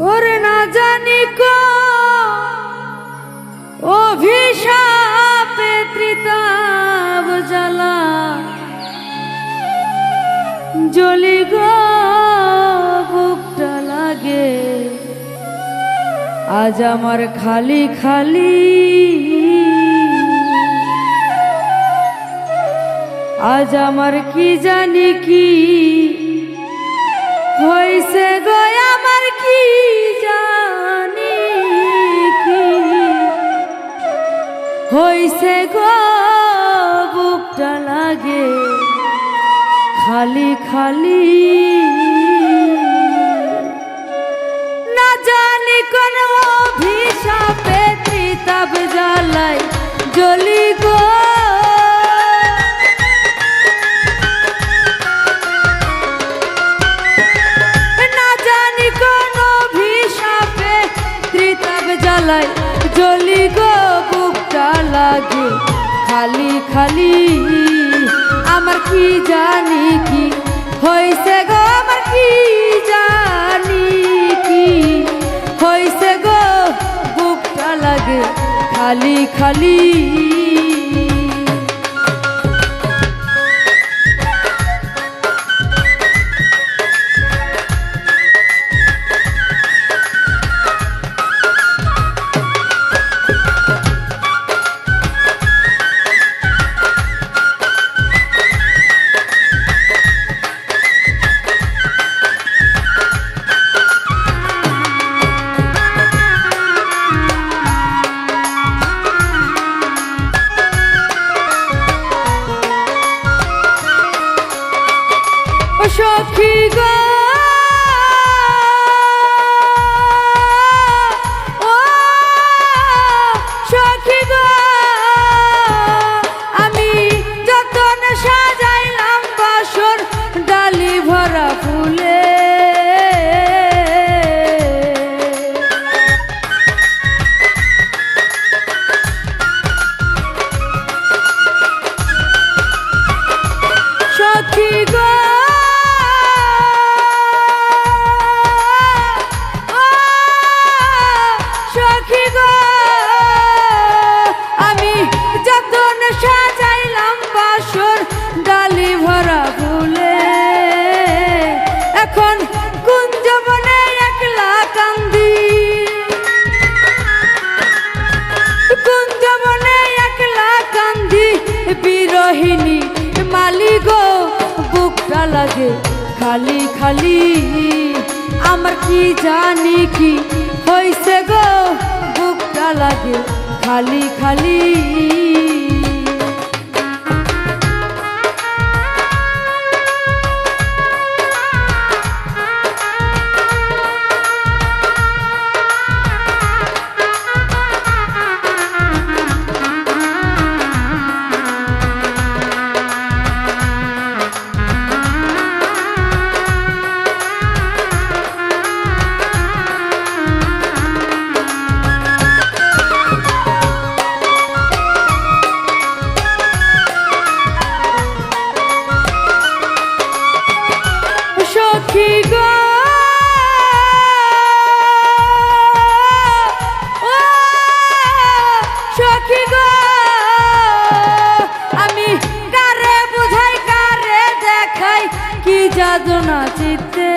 ওরে না জানি কো অভিশাপে জলি গো, বুকটা লাগে। আজ আমার খালি খালি। আজ আমার কি জানি কি হইছে গো, আমার কি হইছে গো বুকটা লাগে। খালি খালি। না জানি কোন অভিশাপে ত্রিতাব জ্বালাই জ্বলি গো। কি জানি কি? হইছে গো আমার কি জানি কি? হইছে গো, বুকটা লাগে খালি খালি। সখী গো। ও সখী গো আমি যতন সাজাইলাম বাসর ডালি লাগে খালি খালি। আমার কি জানি কি হইছে গো বুকটা লাগে খালি খালি। জাদু চিত্তে।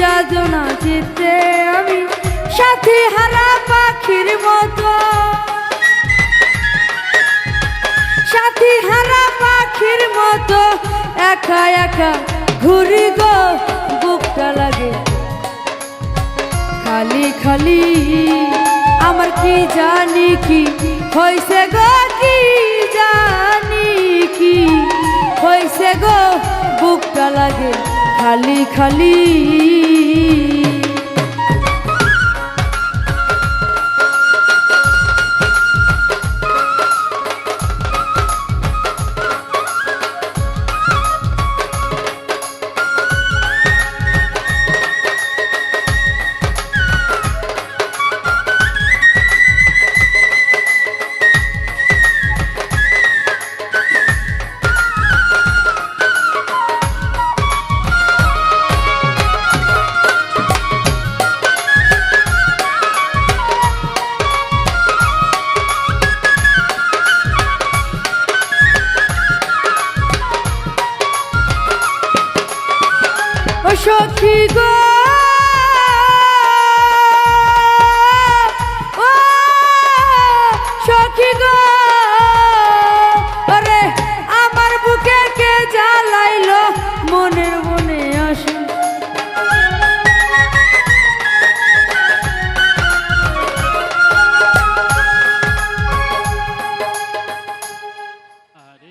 যাজনা চিত্তে আমি সাথী হারা পাখির মতো। সাথী হারা পাখির মতো একা একা ঘুরি গো, বুকটা লাগে। খালি খালি, আমার কি জানি কি? হইছে গো, কি জানি কি? হইছে গো, বুকটা লাগে। খালি খালি। সখী গো।